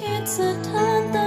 สถิตส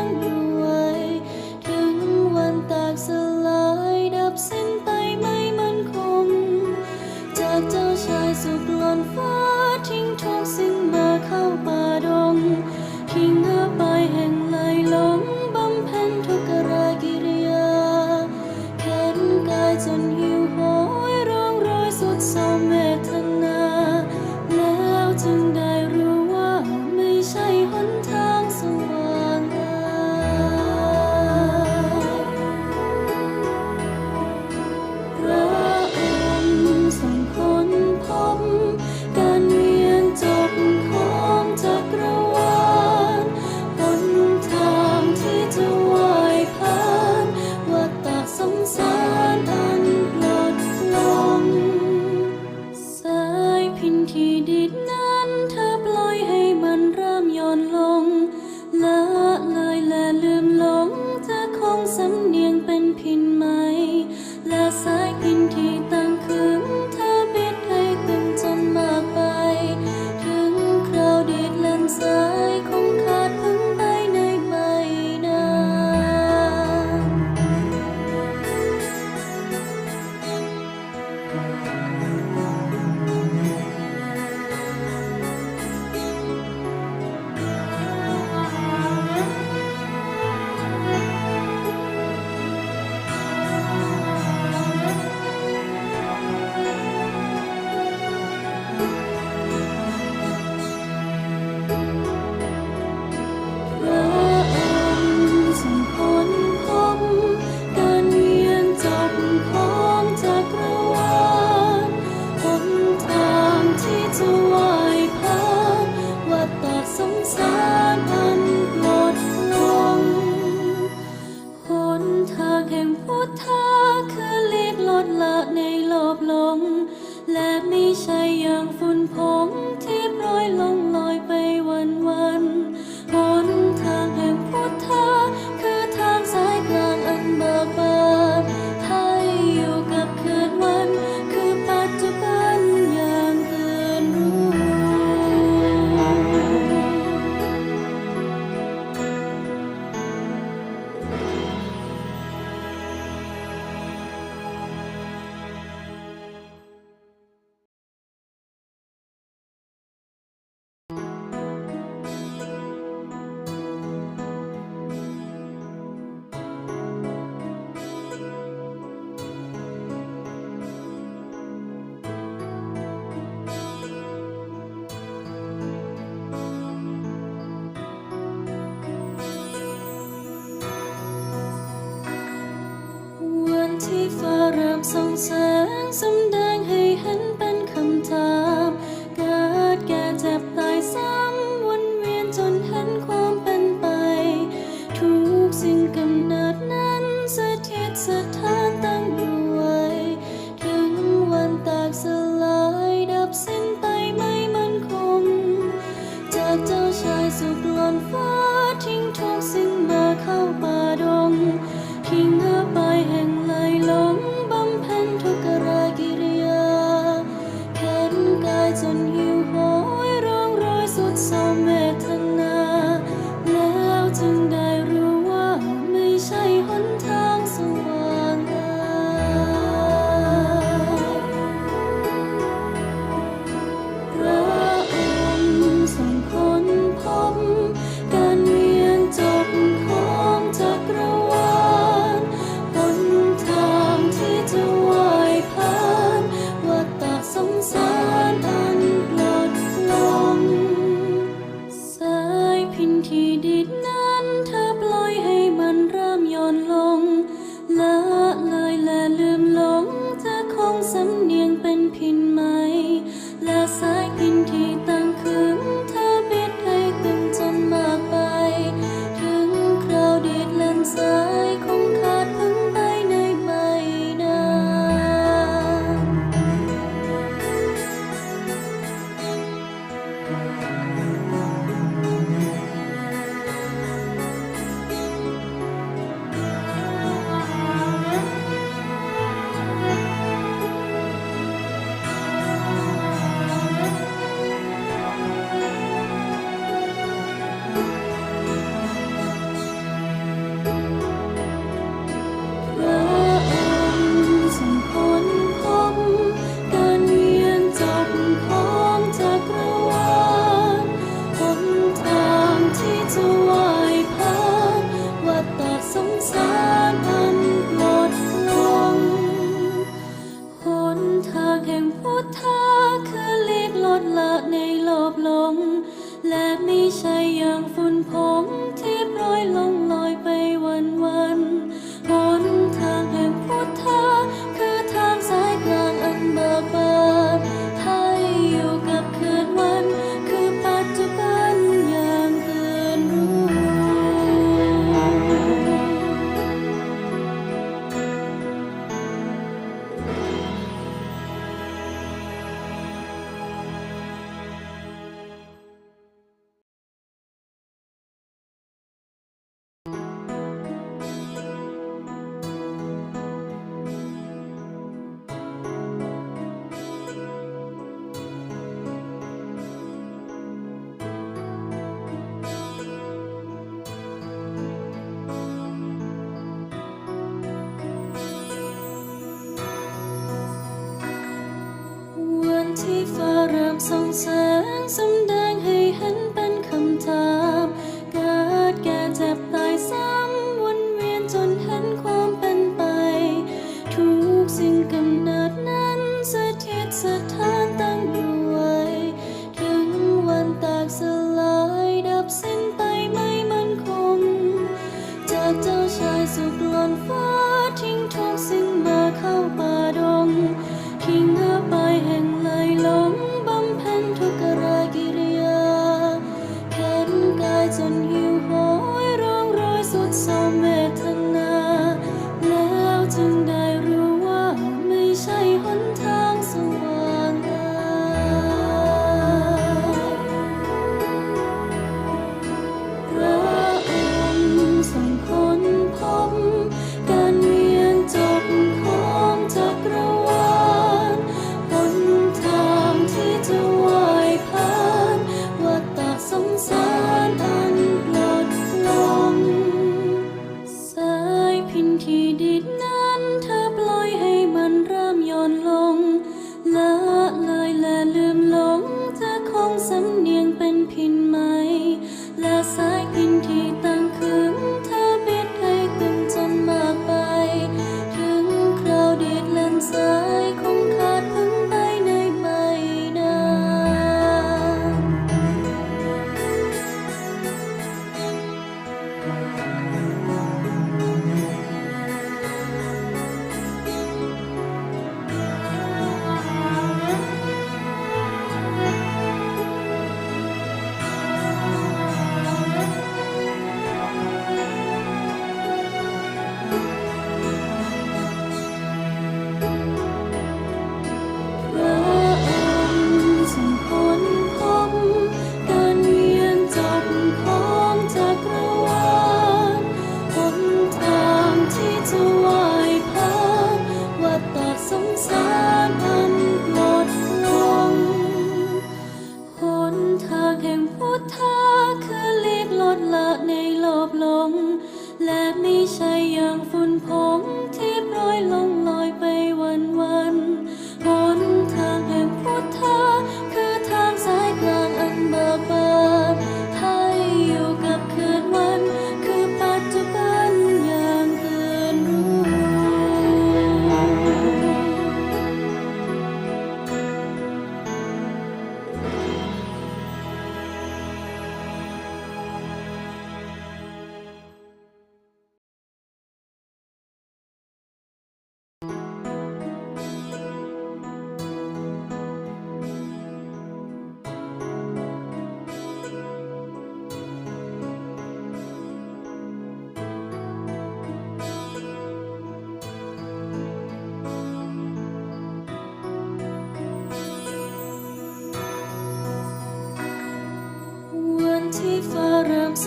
าเ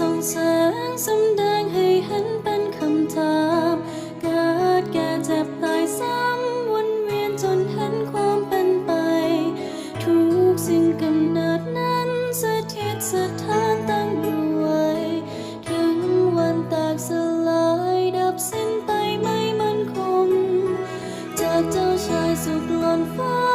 ส่องแสงสำแดงให้เห็นเป็นคำถามเกิดแก่เจ็บตายซ้ำวนเวียนจนเห็นความเป็นไป ทุกสิ่งกำเนิดนั้นสถิตสถานตั้งอยู่ถึงวันแตกสลายดับสิ้นไปไม่มั่นคง จากเจ้าชายสุดล้นฟ้า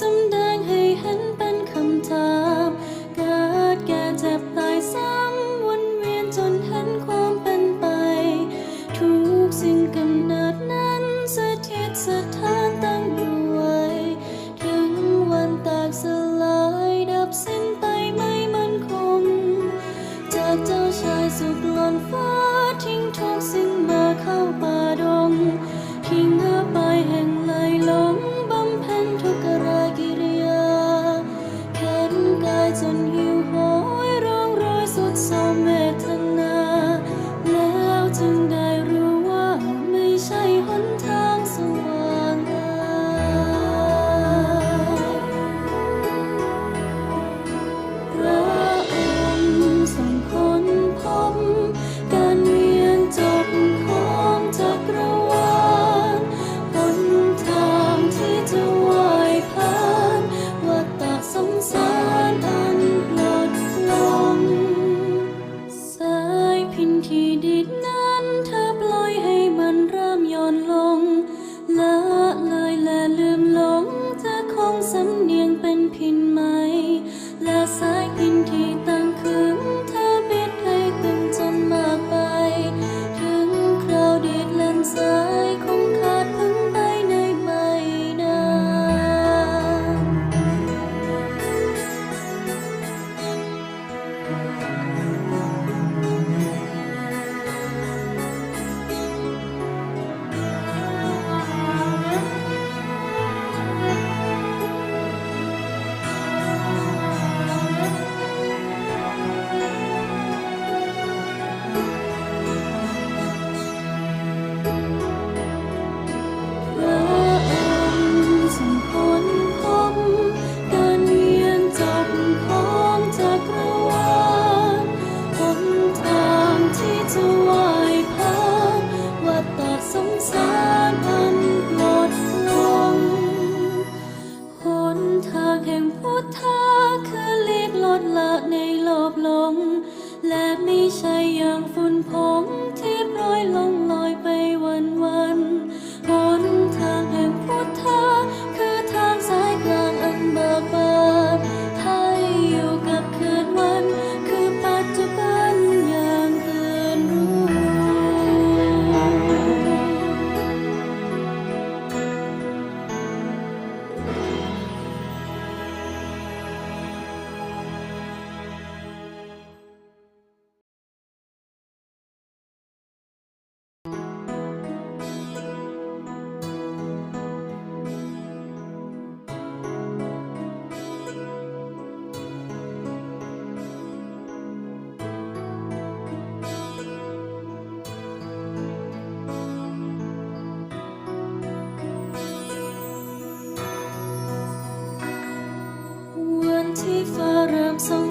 สำแดงให้เห็นเป็นคำถามเกิดแก่เจ็บตายซ้ำวนเวียนจนเห็นความเป็นไป ทุกสิ่งกำเนิดนั้นสถิตส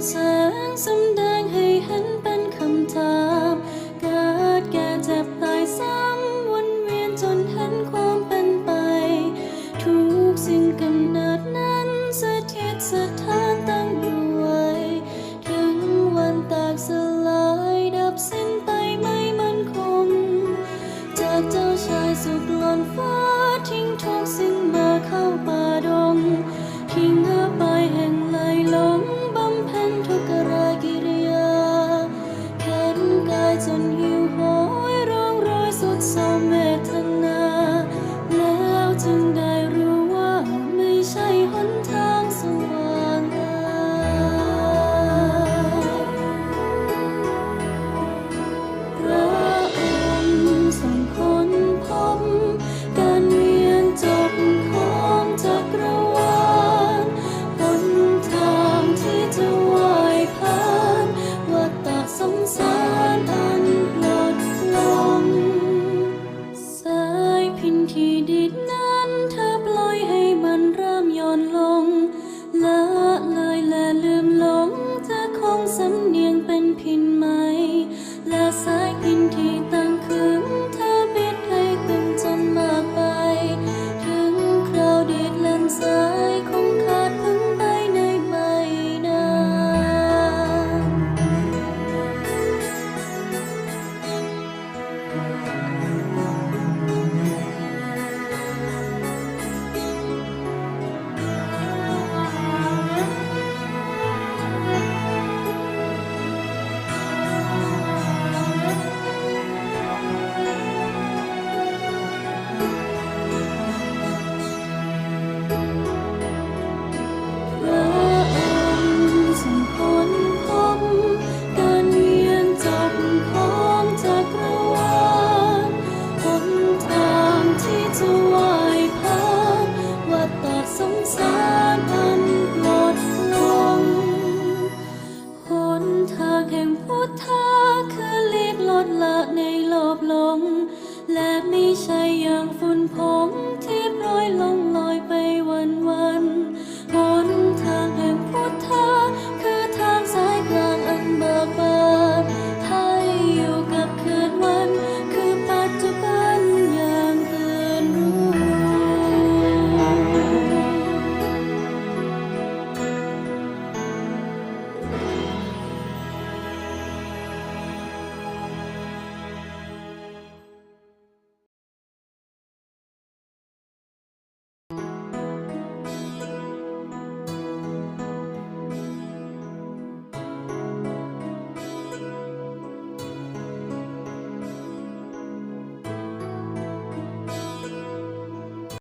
Xu 真的。some new